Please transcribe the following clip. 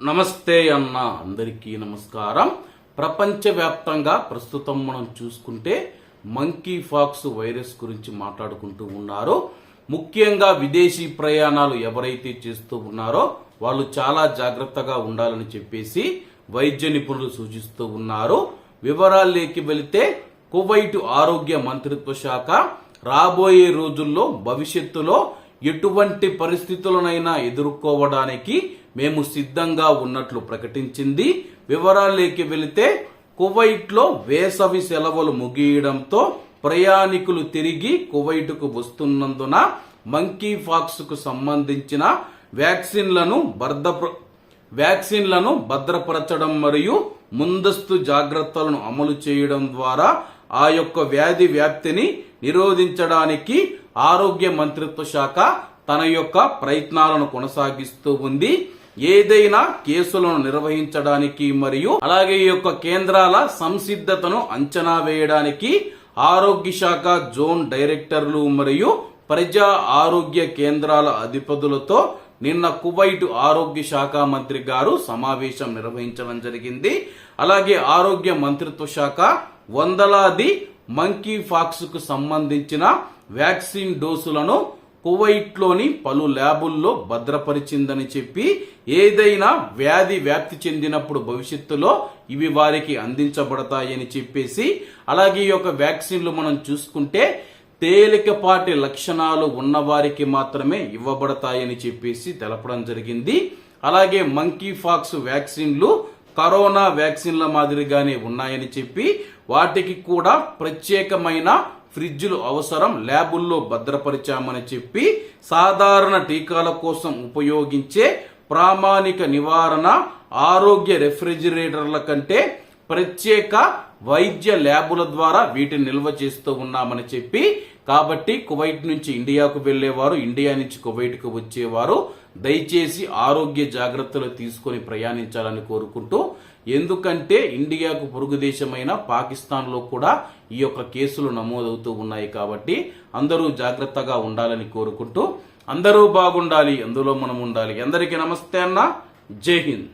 నమస్తే అన్న. అందరికీ నమస్కారం. ప్రపంచవ్యాప్తంగా ప్రస్తుతం మనం చూసుకుంటే మంకీ ఫాక్స్ వైరస్ గురించి మాట్లాడుకుంటూ ఉన్నారు. ముఖ్యంగా విదేశీ ప్రయాణాలు ఎవరైతే చేస్తూ ఉన్నారో వాళ్ళు చాలా జాగ్రత్తగా ఉండాలని చెప్పేసి వైద్య నిపుణులు సూచిస్తూ ఉన్నారు. వివరాల్లోకి వెళితే కువైట్ ఆరోగ్య మంత్రిత్వ శాఖ రాబోయే రోజుల్లో భవిష్యత్తులో ఎటువంటి పరిస్థితులనైనా ఎదుర్కోవడానికి మేము సిద్ధంగా ఉన్నట్లు ప్రకటించింది. వివరాల్లోకి వెళితే కువైట్లో వేసవి సెలవులు ముగియడంతో ప్రయాణికులు తిరిగి కువైట్కు వస్తున్నందున మంకీ ఫాక్స్కు సంబంధించిన వ్యాక్సిన్లను భద్రప్ర వ్యాక్సిన్లను భద్రపరచడం మరియు ముందస్తు జాగ్రత్తలను అమలు చేయడం ద్వారా ఆ యొక్క వ్యాధి వ్యాప్తిని నిరోధించడానికి ఆరోగ్య మంత్రిత్వ శాఖ తన యొక్క ప్రయత్నాలను కొనసాగిస్తూ ఉంది. ఏదైనా కేసులను నిర్వహించడానికి మరియు అలాగే ఈ యొక్క కేంద్రాల సంసిద్ధతను అంచనా వేయడానికి ఆరోగ్య శాఖ జోన్ డైరెక్టర్లు మరియు ప్రజా ఆరోగ్య కేంద్రాల అధిపతులతో నిన్న కువైట్ ఆరోగ్య శాఖ మంత్రి గారు సమావేశం నిర్వహించడం జరిగింది. అలాగే ఆరోగ్య మంత్రిత్వ శాఖ వందలాది మంకీ ఫాక్స్కు సంబంధించిన వ్యాక్సిన్ డోసులను కువైట్లోని పలు ల్యాబుల్లో భద్రపరిచిందని చెప్పి ఏదైనా వ్యాధి వ్యాప్తి చెందినప్పుడు భవిష్యత్తులో ఇవి వారికి అందించబడతాయని చెప్పేసి అలాగే ఈ యొక్క వ్యాక్సిన్లు మనం చూసుకుంటే తేలికపాటి లక్షణాలు ఉన్నవారికి మాత్రమే ఇవ్వబడతాయని చెప్పేసి తెలపడం జరిగింది. అలాగే మంకీ ఫాక్స్ వ్యాక్సిన్లు కరోనా వ్యాక్సిన్ల మాదిరిగానే ఉన్నాయని చెప్పి వాటికి కూడా ప్రత్యేకమైన ఫ్రిడ్జ్లు అవసరం ల్యాబుల్లో భద్రపరిచామని చెప్పి సాధారణ టీకాల కోసం ఉపయోగించే ప్రామాణిక నివారణ ఆరోగ్య రెఫ్రిజిరేటర్ల కంటే ప్రత్యేక వైద్య ల్యాబుల ద్వారా వీటిని నిల్వ చేస్తూ ఉన్నామని చెప్పి కాబట్టి కువైట్ నుంచి ఇండియాకు వెళ్ళేవారు ఇండియా నుంచి కువైట్కు వచ్చేవారు. దయచేసి ఆరోగ్య జాగ్రత్తలు తీసుకొని ప్రయాణించాలని కోరుకుంటూ ఎందుకంటే ఇండియాకు పొరుగు దేశమైన పాకిస్తాన్లో కూడా ఈ యొక్క కేసులు నమోదవుతూ ఉన్నాయి కాబట్టి అందరూ జాగ్రత్తగా ఉండాలని కోరుకుంటూ అందరూ బాగుండాలి అందులో మనం ఉండాలి. అందరికీ నమస్తే అన్న. జై హింద్.